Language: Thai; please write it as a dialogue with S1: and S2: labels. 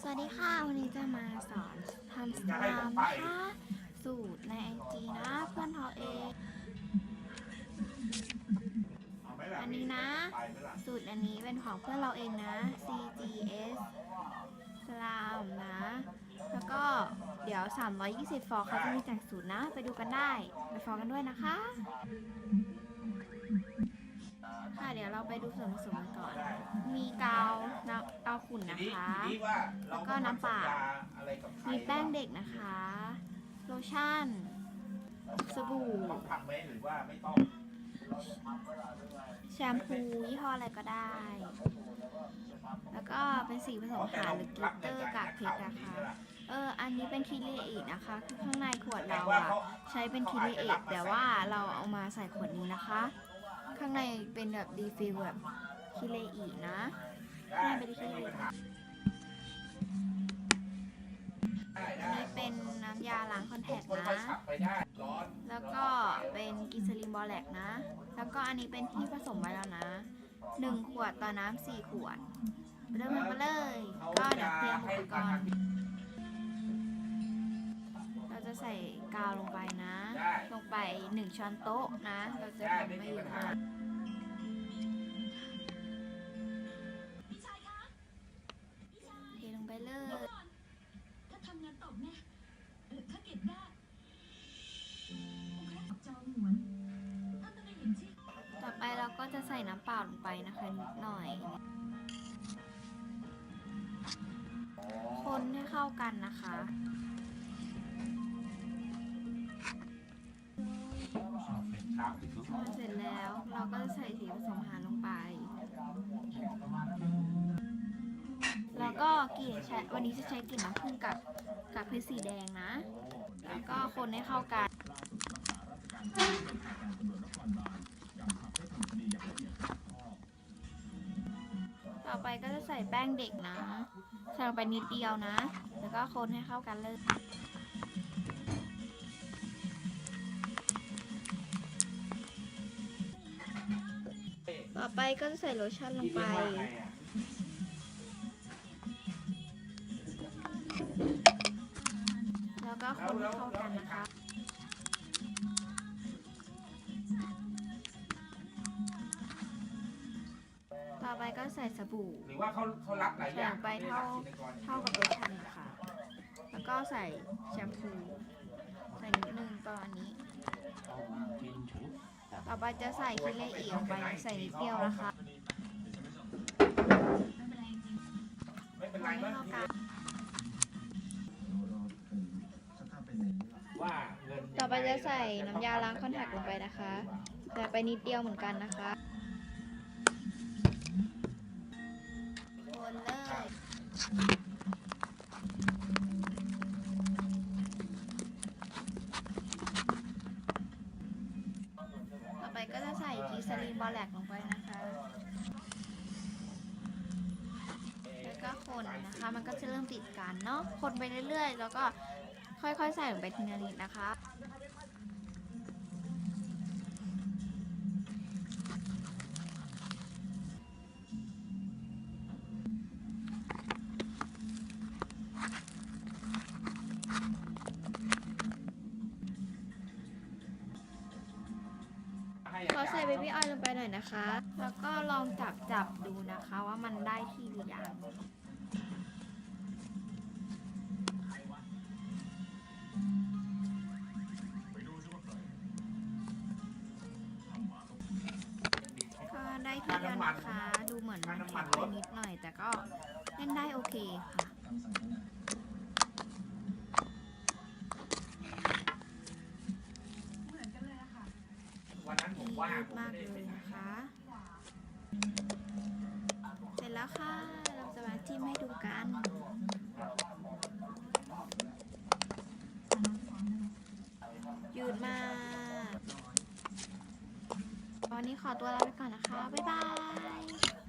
S1: สวัสดีค่ะ วันนี้จะมาสอนทำสลามนะคะสูตรในไอจีนะเพื่อนเขาเองอันนี้นะ สูตรอันนี้เป็นของเพื่อนเราเองนะ CGS สลามนะ แล้วก็เดี๋ยว 320 ฟองเขาจะมีแต่งสูตรนะ ไปดูกันได้ ไปฟองกันด้วยนะคะ ค่ะเดี๋ยวเราไปดูส่วนผสมกันก่อน มีกาวน้ำกาวขุ่นนะคะ แล้วก็น้ำเปล่ามีแป้งเด็กนะคะ โลชั่น สบู่แชมพูยี่ห้ออะไรก็ได้ แล้วก็เป็นสีผสมอาหารหรือกลิตเตอร์กากเพชรนะคะ เออ อันนี้เป็นคิเลเอทนะคะ คือข้างในขวดเราอะใช้เป็นคิเลเอทแต่ว่าเราเอามาใส่ขวดนี้นะคะ ข้างในเป็นแบบดีฟิลแบบคิเลอีนะ
S2: ได้
S1: ไม่ได้คิเลอี
S2: ได้
S1: อัน
S2: ได้
S1: นี้เป็นน้ำยาล้างคอนแทค
S2: คน
S1: นะ
S2: ค่อยขับไปได้ร้อน
S1: แล้วก็เป็นกิซลินบอแลกนะ แล้วก็อันนี้เป็นที่ผสมไว้แล้วนะหนึ่งขวดต่อน้ำสี่ขวดเริ่มกันไปเลย ก็เดี๋ยวเตรียมอุปกรณ์เราจะ ใส่กาวลงไปนะ
S2: ได้
S1: ลงไปหนึ่งช้อนโต๊ะนะ เราจะ
S2: ได้
S1: ทำ
S2: ไม่
S1: ไม่
S2: มี
S1: เย
S2: ปัญ
S1: อะ
S2: หา
S1: มากเทลงไปเลย
S3: ถ้าทำงานตกเนี่ยเออถ้าเก็บได้โอเคจองหวนถ้าต้องได้เห็นชื่อ
S1: ต่อไปเราก็จะใส่น้ำเปล่าลงไปนะคะนิดหน่อย คนให้เข้ากันนะคะ เสร็จแล้วเราก็จะใส่สีผสมอาหารลงไป แล้วก็กลิ่นใช้วันนี้จะใช้กลิ่นน้ำผึ้งกับกับเพชรสีแดงนะ แล้วก็คนให้เข้ากันต่อไปก็จะใส่แป้งเด็กนะ ใส่ลงไปนิดเดียวนะ แล้วก็คนให้เข้ากันเลย ไปก็จะใส่โลชั่นลง
S2: ที่
S1: ไป
S2: เรียกว่าไงอะ
S1: แล้วก็คนให้เข้ากันนะคะต่อไปก็ใส่สบู่
S2: หรือว่าเขาเขารับหลายอย่าง
S1: ใส่ไปเท่าเท่ากับโลชั่นค่ะ แล้วก็ใส่แชมพู ใส่นิดนึงประมาณนี้ ต่อไปจะใส่คิเลอีลงไปใส่นิดเดียวนะคะ
S2: ไม่เป็นไรมั้ง
S1: เข้ากัน
S2: ว่าเงิน
S1: ต่อไปจะใส่น้ำยาล้างคอนแทคลงไปนะคะใส่ไปนิดเดียวเหมือนกันนะคะคนเลย ต่อไปก็จะใส่ กีซาลีนบอแลกลงไปนะคะ แล้วก็คนนะคะ มันก็จะเริ่มติดกันเนาะ คนไปเรื่อยๆ แล้วก็ค่อยๆ ใส่ลงไปทีละนิดนะคะ ขอใส่เบบี้ออยล์ลงไปหน่อยนะคะ แล้วก็ลองจับจับๆดูนะคะว่ามันได้ที่หรือยังก็ได้ที่แล้วนะคะ ดูเหมือนมันแข็งไปนิดหน่อย แต่ก็เล่นได้โอเคค่ะ
S2: ม
S1: ดี
S2: ว่าง
S1: ยืด
S2: ผมา
S1: ก
S2: ไม่ได้
S1: เล
S2: ไป
S1: ยนะคะ เสร็จแล้วค่ะ เราจะมาจิ้มให้ดูกัน ยืดมากวันนี้ขอตัวลาไปก่อนนะคะ บ๊ายบาย